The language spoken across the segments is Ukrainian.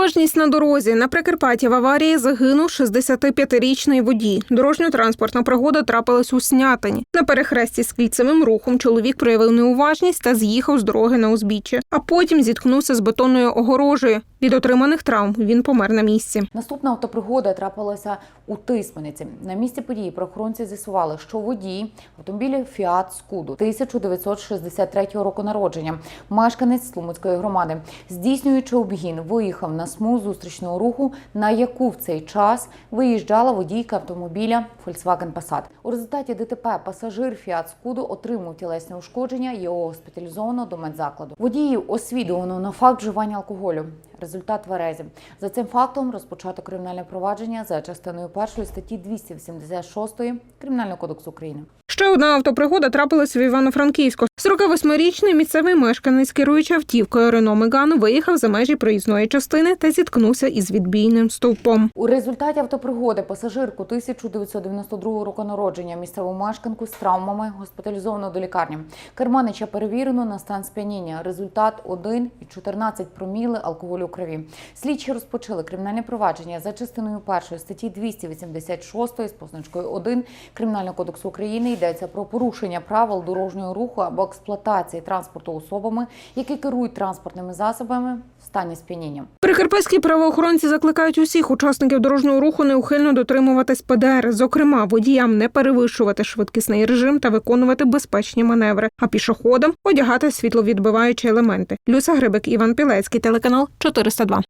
Неуважність на дорозі на Прикарпатті в аварії загинув 65-річний водій. Дорожньо-транспортна пригода трапилась у Снятині. На перехресті з кільцевим рухом чоловік проявив неуважність та з'їхав з дороги на узбіччя, а потім зіткнувся з бетонною огорожею. Від отриманих травм він помер на місці. Наступна автопригода трапилася у Тисмениці. На місці події правоохоронці з'ясували, що водій автомобіля Фіат Скуду 1963 року народження, мешканець Слумицької громади, здійснюючи обгін, виїхав на смуг зустрічного руху, на яку в цей час виїжджала водійка автомобіля Volkswagen Passat. У результаті ДТП пасажир Фіат Скуду отримав тілесне ушкодження. Його госпіталізовано до медзакладу. Водіїв освідувано на факт вживання алкоголю. Результат тверезі. За цим фактом розпочато кримінальне провадження за частиною першої статті 286 Кримінального кодексу України. Ще одна автопригода трапилась в Івано-Франківську. 48-річний місцевий мешканець, керуючи автівкою Рено Меган, виїхав за межі проїзної частини та зіткнувся із відбійним стовпом. У результаті автопригоди пасажирку 1992 року народження місцеву мешканку з травмами госпіталізовано до лікарні. Керманича перевірено на стан сп'яніння. Результат 1,14 проміли алкоголю крові. Слідчі розпочали кримінальне провадження за частиною першої статті 286 з позначкою 1 Кримінального кодексу України йдеться про порушення правил дорожнього руху або експлуатації транспорту особами, які керують транспортними засобами стані сп'яніння. Прикарпатські правоохоронці закликають усіх учасників дорожнього руху неухильно дотримуватись ПДР, зокрема водіям не перевищувати швидкісний режим та виконувати безпечні маневри, а пішоходам одягати світловідбиваючі елементи. Люся Грибик, Іван Пілецький, телеканал 402.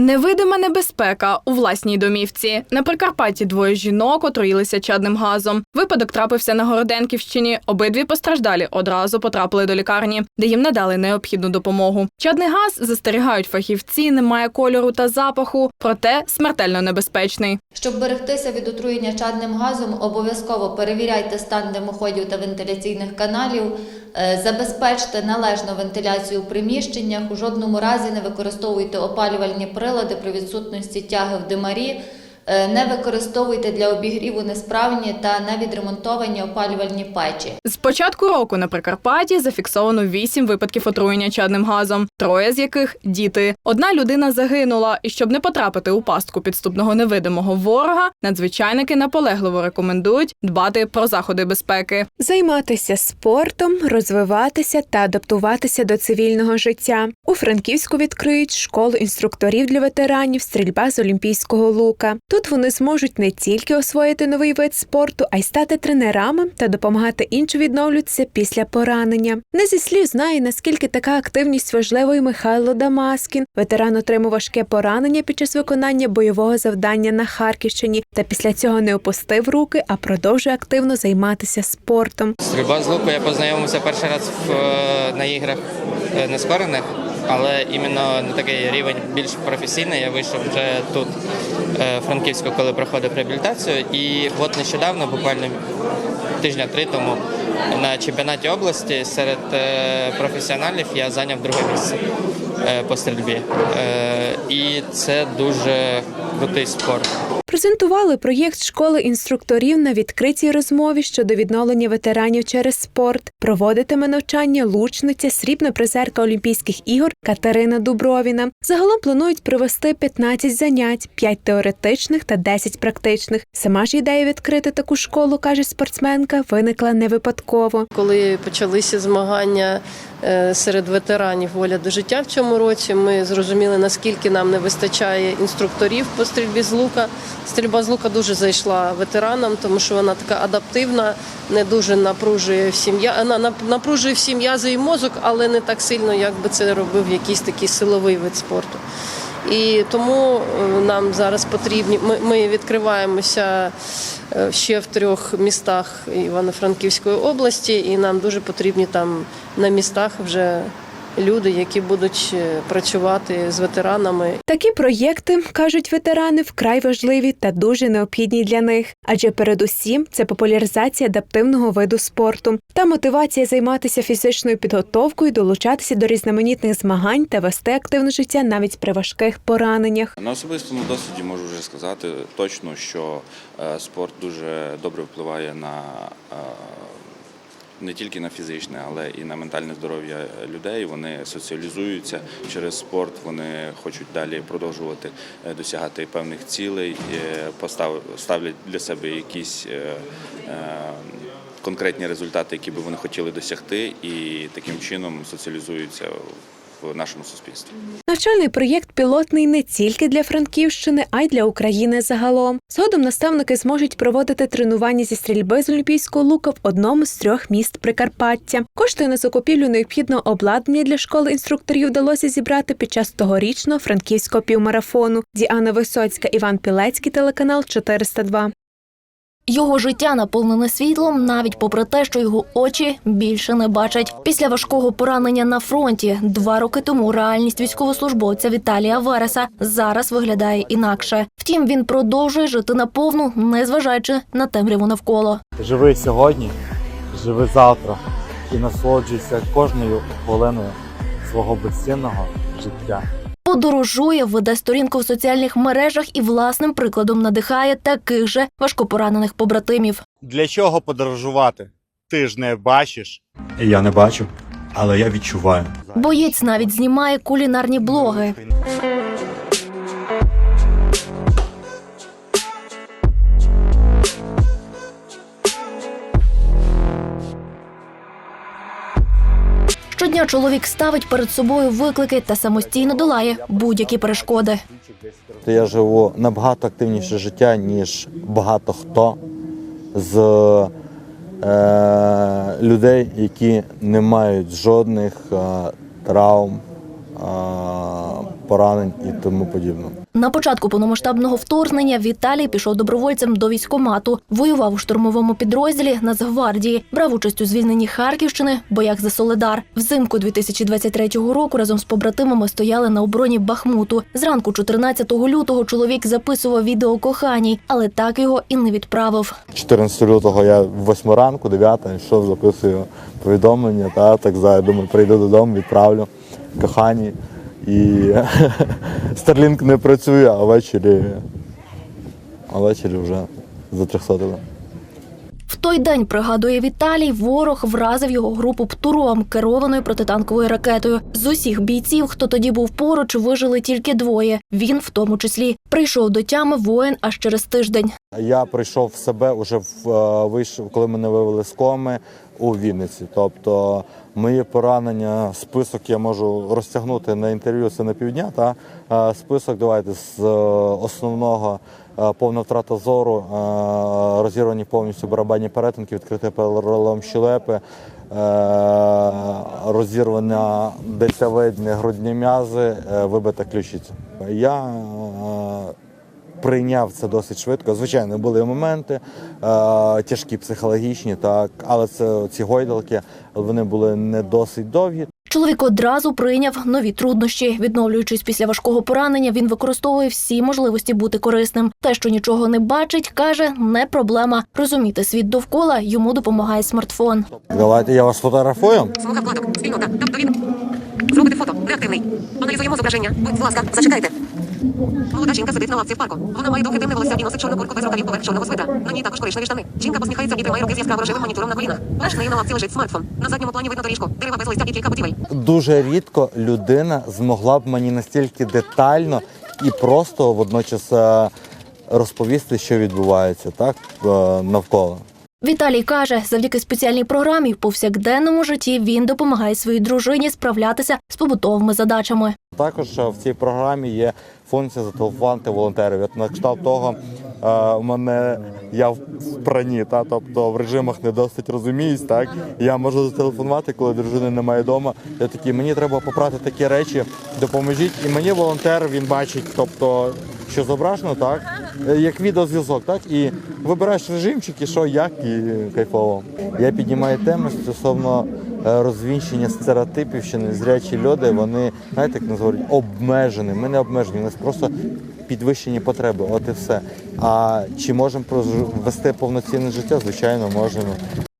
Невидима небезпека у власній домівці. На Прикарпатті двоє жінок отруїлися чадним газом. Випадок трапився на Городенківщині. Обидві постраждалі одразу потрапили до лікарні, де їм надали необхідну допомогу. Чадний газ застерігають фахівці, немає кольору та запаху, проте смертельно небезпечний. Щоб берегтися від отруєння чадним газом, обов'язково перевіряйте стан димоходів та вентиляційних каналів, е, забезпечте належну вентиляцію у приміщеннях, у жодному разі не використовуйте опалювальні прилади при відсутності тяги в димарі, не використовуйте для обігріву несправні та невідремонтовані опалювальні печі. З початку року на Прикарпатті зафіксовано вісім випадків отруєння чадним газом, троє з яких діти. Одна людина загинула, і щоб не потрапити у пастку підступного невидимого ворога, надзвичайники наполегливо рекомендують дбати про заходи безпеки. Займатися спортом, розвиватися та адаптуватися до цивільного життя. У Франківську відкриють школу інструкторів для ветеранів стрільба з олімпійського лука. Тут вони зможуть не тільки освоїти новий вид спорту, а й стати тренерами та допомагати іншим відновлюватися після поранення. Не зі слів знає, наскільки така активність важлива і Михайло Дамаскін. Ветеран отримав важке поранення під час виконання бойового завдання на Харківщині та після цього не опустив руки, а продовжує активно займатися спортом. Стрільба з луку я познайомився перший раз в, е, на іграх е, нескорених, але іменно на такий рівень більш професійний я вийшов вже тут, е, в Франківську, коли проходив реабілітацію. І от нещодавно, буквально тижня три тому, на чемпіонаті області серед е, професіоналів я зайняв друге місце е, по стрільбі. І це дуже крутий спорт. Презентували проєкт школи інструкторів на відкритій розмові щодо відновлення ветеранів через спорт. Проводитиме навчання лучниця, срібна призерка Олімпійських ігор Катерина Дубровіна. Загалом планують провести 15 занять, 5 теоретичних та 10 практичних. Сама ж ідея відкрити таку школу, каже спортсменка, виникла не випадково. Коли почалися змагання е, серед ветеранів воля до життя в цьому році, ми зрозуміли, наскільки нам не вистачає інструкторів по стрільбі з лука. Стрільба з лука дуже зайшла ветеранам, тому що вона така адаптивна, не дуже напружує всі м'я- вона напружує всі м'язи і мозок, але не так сильно, як би це робив якийсь такий силовий вид спорту. І тому е, нам зараз потрібні. Ми, ми відкриваємося е, ще в трьох містах Івано-Франківської області, і нам дуже потрібні там на містах вже люди, які будуть е, працювати з ветеранами Такі проєкти, кажуть ветерани, вкрай важливі та дуже необхідні для них, адже передусім це популяризація адаптивного виду спорту та мотивація займатися фізичною підготовкою, долучатися до різноманітних змагань та вести активне життя навіть при важких пораненнях. На особистому досвіді можу вже сказати точно, що е, спорт дуже добре впливає на е, не тільки на фізичне, але і на ментальне здоров'я людей. Вони соціалізуються через спорт, вони хочуть далі продовжувати е, досягати певних цілей, е, постав- ставлять для себе якісь е, конкретні результати, які би вони хотіли досягти, і таким чином соціалізуються в нашому суспільстві. Навчальний проєкт пілотний не тільки для Франківщини, а й для України загалом. Згодом наставники зможуть проводити тренування зі стрільби з Олімпійського лука в одному з трьох міст Прикарпаття. Кошти на закупівлю необхідного обладнання для школи інструкторів вдалося зібрати під час тогорічного франківського півмарафону. Діана Висоцька, Іван Пілецький, телеканал 402. Його життя наповнене світлом, навіть попри те, що його очі більше не бачать. Після важкого поранення на фронті два роки тому реальність військовослужбовця Віталія Вереса зараз виглядає інакше. Втім, він продовжує жити наповну, незважаючи на темряву навколо. Живи сьогодні, живи завтра і насолоджуйся кожною хвилиною свого безцінного життя. Подорожує, веде сторінку в соціальних мережах і власним прикладом надихає таких же важкопоранених побратимів. Для чого подорожувати? Ти ж не бачиш. Я не бачу, але я відчуваю. Боєць навіть знімає кулінарні блоги. Щодня чоловік ставить перед собою виклики та самостійно долає будь-які перешкоди. Я живу набагато активніше життя, ніж багато хто з е, людей, які не мають жодних е, травм, е, поранень і тому подібне. На початку повномасштабного вторгнення Віталій пішов добровольцем до військкомату, воював у штурмовому підрозділі Нацгвардії, брав участь у звільненні Харківщини, боях за Соледар. Взимку 2023 року разом з побратимами стояли на обороні Бахмуту. Зранку 14 лютого чоловік записував відео коханій, але так його і не відправив. 14 лютого я в 8 ранку, 9 йшов, записую повідомлення, та так за думаю, прийду додому, відправлю кохані. І Starlink не працює, а ввечері, а ввечері вже за 300 В той день, пригадує Віталій, ворог вразив його групу птуром, керованою протитанковою ракетою. З усіх бійців, хто тоді був поруч, вижили тільки двоє. Він в тому числі. Прийшов до тями воїн аж через тиждень. Я прийшов в себе уже в е, вийшов, коли мене вивели з коми у Вінниці. Тобто мої поранення, список я можу розтягнути на інтерв'ю це на півдня. Та Е, список давайте з е, основного повна втрата зору, е, розірвані повністю барабанні перетинки, відкритий перелом щелепи, е, розірвана дельтавидні грудні м'язи, е, вибита ключиця. Я е, прийняв це досить швидко. Звичайно, були моменти е, тяжкі психологічні, так, але це ці гойдалки, вони були не досить довгі. Чоловік одразу прийняв нові труднощі. Відновлюючись після важкого поранення, він використовує всі можливості бути корисним. Те, що нічого не бачить, каже, не проблема. Розуміти світ довкола йому допомагає смартфон. Давайте я вас фотографую. Смуга вкладок, спільнота, тобто Зробити фото, реактивний. Аналізуємо зображення. Будь ласка, зачекайте. Молода жінка сидить на лавці в парку. Вона має довге темне волосся і носить чорну куртку без рукавів поверх чорного свита. На ній також коричневі штани. Жінка посміхається і тримає руки з яскраво рожевим монітором на колінах. Поруч неї на лавці лежить смартфон. На задньому плані видно доріжку, дерева без листя і кілька будівель. Дуже рідко людина змогла б мені настільки детально і просто водночас е, розповісти, що відбувається так е, навколо. Віталій каже, завдяки спеціальній програмі в повсякденному житті він допомагає своїй дружині справлятися з побутовими задачами. Також е, в цій програмі є функція зателефонувати волонтерів. От на кшталт того, е, у мене я в прані, та тобто в режимах не досить розуміюсь. Так я можу зателефонувати, коли дружини немає вдома. Я такий, мені треба попрати такі речі, допоможіть. І мені волонтер він бачить, тобто. Що зображено, так е, як відеозв'язок, так і вибираєш режимчик, і що, як, і кайфово. Я піднімаю теми стосовно е, розвінчення стереотипів, що незрячі люди, вони, знаєте, як нас говорять, обмежені. Ми не обмежені, у нас просто підвищені потреби, от і все. А чи можемо вести повноцінне життя? Звичайно, можемо.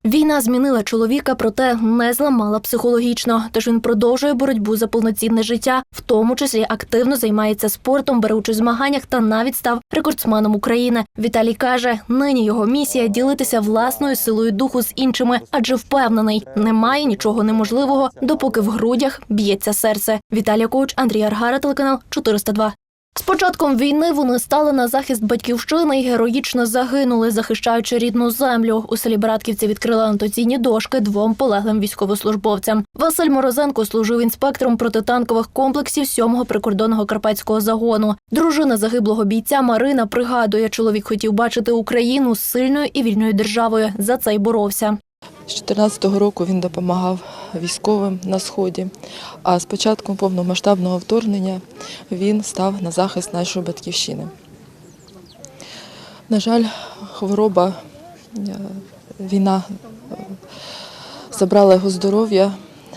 Війна змінила чоловіка, проте не зламала психологічно. Тож він продовжує боротьбу за повноцінне життя, в тому числі активно займається спортом, бере участь в змаганнях та навіть став рекордсменом України. Віталій каже, нині його місія ділитися власною силою духу з іншими, адже впевнений, немає нічого неможливого, допоки в грудях б'ється серце. Віталій Коуч, Андрій Аргара, телеканал 402. З початком війни вони стали на захист батьківщини і героїчно загинули, захищаючи рідну землю. У селі Братківці відкрили анотаційні дошки двом полеглим військовослужбовцям. Василь Морозенко служив інспектором протитанкових комплексів 7-го прикордонного карпатського загону. Дружина загиблого бійця Марина пригадує, чоловік хотів бачити Україну сильною і вільною державою. За це й боровся. З 2014 року він допомагав військовим на сході. А з початком повномасштабного вторгнення він став на захист нашої батьківщини. На жаль, хвороба, е, війна е, забрала його здоров'я,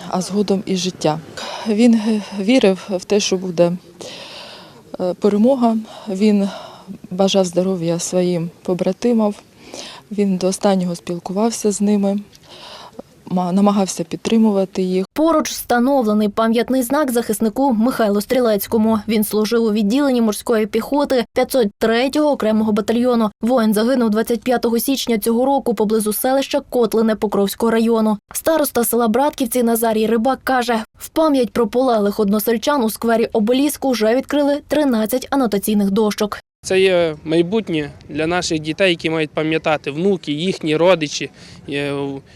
а згодом і життя. Він е, вірив в те, що буде перемога. Він бажав здоров'я своїм побратимам. Він до останнього спілкувався з ними, намагався підтримувати їх. Поруч встановлений пам'ятний знак захиснику Михайлу Стрілецькому. Він служив у відділенні морської піхоти 503-го окремого батальйону. Воїн загинув 25 січня цього року поблизу селища Котлине Покровського району. Староста села Братківці Назарій Рибак каже: в пам'ять про полеглих односельчан у сквері обеліску вже відкрили 13 анотаційних дощок. Це є майбутнє для наших дітей, які мають пам'ятати внуки, їхні родичі,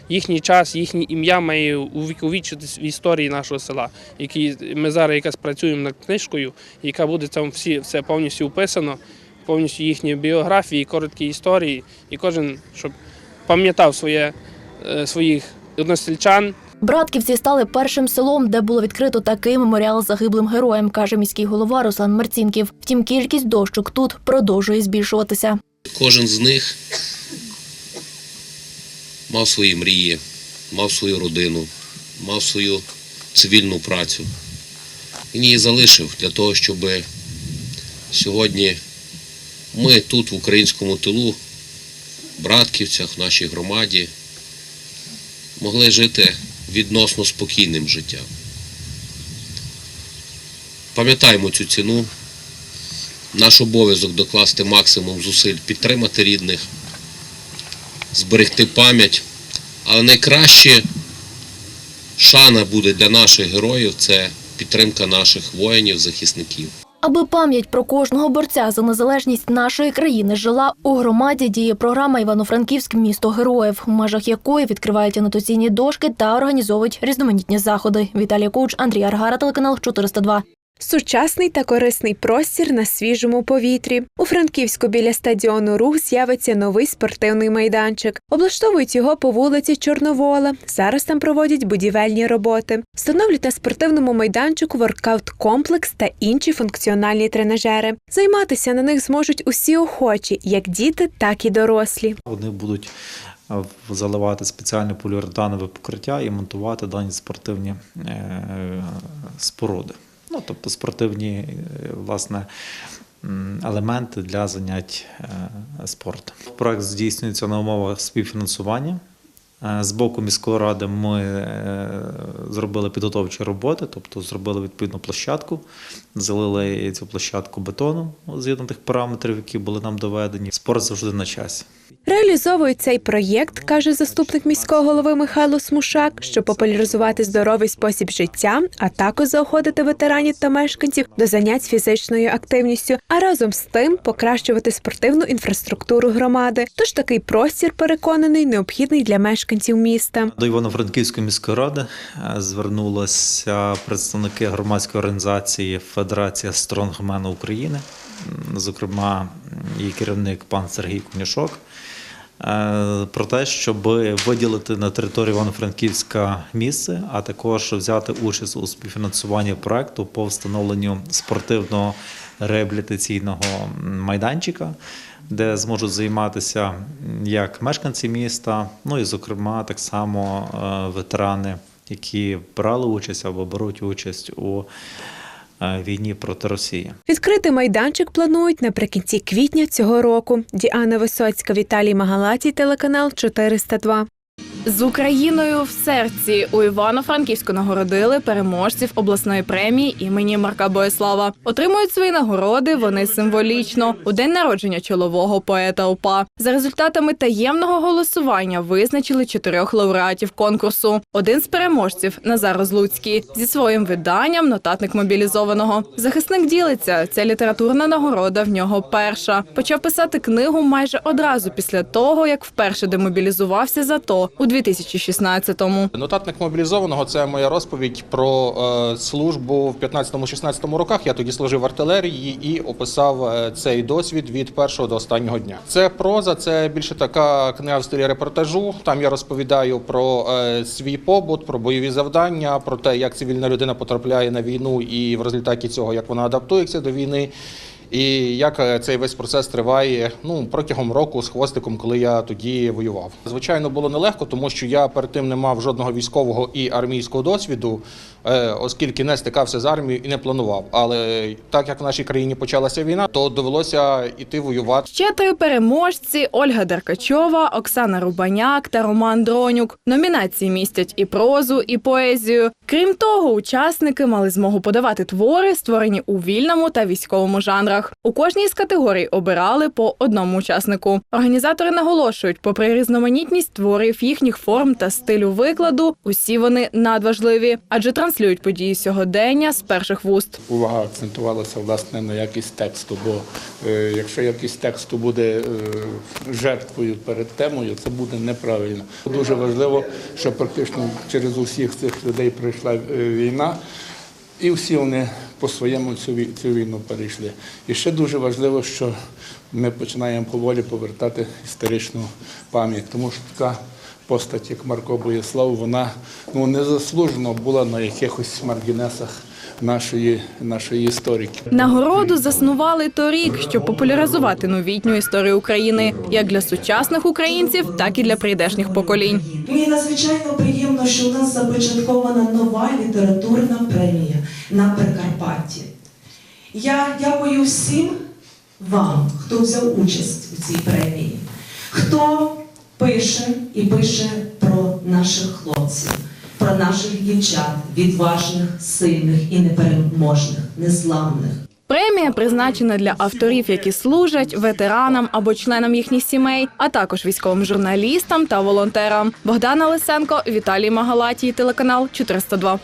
їхній час, їхнє ім'я має увіковічитись в історії нашого села. Ми зараз якраз працюємо над книжкою, яка буде там всі все повністю вписано, повністю їхні біографії, короткі історії, і кожен щоб пам'ятав е, своїх односельчан. Братківці стали першим селом, де було відкрито такий меморіал загиблим героям, каже міський голова Руслан Марцінків. Втім, кількість дощок тут продовжує збільшуватися. Кожен з них мав свої мрії, мав свою родину, мав свою цивільну працю. Він її залишив для того, щоб сьогодні ми тут, в українському тилу, Братківцях, в нашій громаді, могли жити відносно спокійним життям. Пам'ятаємо цю ціну. Наш обов'язок докласти максимум зусиль, підтримати рідних, зберегти пам'ять. Але найкраще шана буде для наших героїв це підтримка наших воїнів, захисників. Аби пам'ять про кожного борця за незалежність нашої країни жила у громаді, діє програма Івано-Франківськ місто героїв, в межах якої відкривають анотаційні дошки та організовують різноманітні заходи. Віталій Куч, Андрій Аргара, телеканал 402. Сучасний та корисний простір на свіжому повітрі. У Франківську біля стадіону Рух з'явиться новий спортивний майданчик. Облаштовують його по вулиці Чорновола. Зараз там проводять будівельні роботи. Встановлюють на спортивному майданчику воркаут-комплекс та інші функціональні тренажери. Займатися на них зможуть усі охочі, як діти, так і дорослі. Вони будуть е, заливати спеціальне поліуретанове покриття і монтувати дані спортивні е, споруди. Ну, тобто спортивні е, власне, елементи для занять е, спортом. Проект здійснюється на умовах співфінансування. З боку міської ради ми е, зробили підготовчі роботи, тобто зробили відповідну площадку, залили цю площадку бетоном згідно тих параметрів, які були нам доведені. Спорт завжди на часі. Реалізовують цей проєкт, каже заступник міського голови Михайло Смушак, щоб популяризувати здоровий спосіб життя, а також заохотити ветеранів та мешканців до занять фізичною активністю, а разом з тим покращувати спортивну інфраструктуру громади. Тож такий простір переконаний необхідний для мешканців міста. До Івано-Франківської міської ради звернулася звернулися представники громадської організації Федерація Стронгмена України, зокрема, її керівник пан Сергій Конюшок, е, про те, щоб виділити на території Івано-Франківська місце, а також взяти участь у співфінансуванні проекту по встановленню спортивного реабілітаційного майданчика. Де зможуть займатися як мешканці міста, ну і, зокрема, так само е, ветерани, які брали участь або беруть участь у е, війні проти Росії. Відкрити майданчик планують наприкінці квітня цього року. Діана Висоцька, Віталій Магалатій, телеканал 402. З Україною в серці у Івано-Франківську нагородили переможців обласної премії імені Марка Боєслава. Отримують свої нагороди вони символічно у день народження чолового поета УПА. За результатами таємного голосування визначили чотирьох лауреатів конкурсу. Один з переможців Назар Розлуцький зі своїм виданням Нотатник мобілізованого. Захисник ділиться. Ця літературна нагорода в нього перша. Почав писати книгу майже одразу після того, як вперше демобілізувався за то у 2016-му. Нотатник мобілізованого це моя розповідь про е, службу в 15-16 роках. Я тоді служив в артилерії і описав е, цей досвід від першого до останнього дня. Це проза, це більше така книга в стилі репортажу. Там я розповідаю про е, свій побут, про бойові завдання, про те, як цивільна людина потрапляє на війну, і в результаті цього як вона адаптується до війни. І як е, цей весь процес триває ну протягом року з хвостиком, коли я тоді воював. Звичайно, було нелегко, тому що я перед тим не мав жодного військового і армійського досвіду, е, оскільки не стикався з армією і не планував. Але так як в нашій країні почалася війна, то довелося йти воювати. Ще три переможці: Ольга Деркачова, Оксана Рубаняк та Роман Дронюк. Номінації містять і прозу, і поезію. Крім того, учасники мали змогу подавати твори, створені у вільному та військовому жанрах. У кожній з категорій обирали по одному учаснику. Організатори наголошують, попри різноманітність творів, їхніх форм та стилю викладу, усі вони надважливі, адже транслюють події сьогодення з перших вуст. увага акцентувалася власне на якість тексту. Бо е, якщо якість тексту буде е, жертвою перед темою, це буде неправильно. Дуже важливо, що практично через усіх цих людей пройшла е, війна, і всі вони по-своєму цю, війну перейшли. І ще дуже важливо, що ми починаємо поволі повертати історичну пам'ять, тому що така. Постать, як Марко Боєслав, вона ну незаслужено була на якихось маргінесах нашої, нашої історики. Нагороду заснували торік, щоб популяризувати новітню історію України як для сучасних українців, так і для прийдешніх поколінь. Мені надзвичайно приємно, що у нас започаткована нова літературна премія на Прикарпатті. Я дякую всім вам, хто взяв участь у цій премії, хто пише і пише про наших хлопців, про наших дівчат, відважних, сильних і непереможних, незламних. Премія призначена для авторів, які служать, ветеранам або членам їхніх сімей, а також військовим журналістам та волонтерам. Богдана Лисенко, Віталій Магалатій, телеканал 402.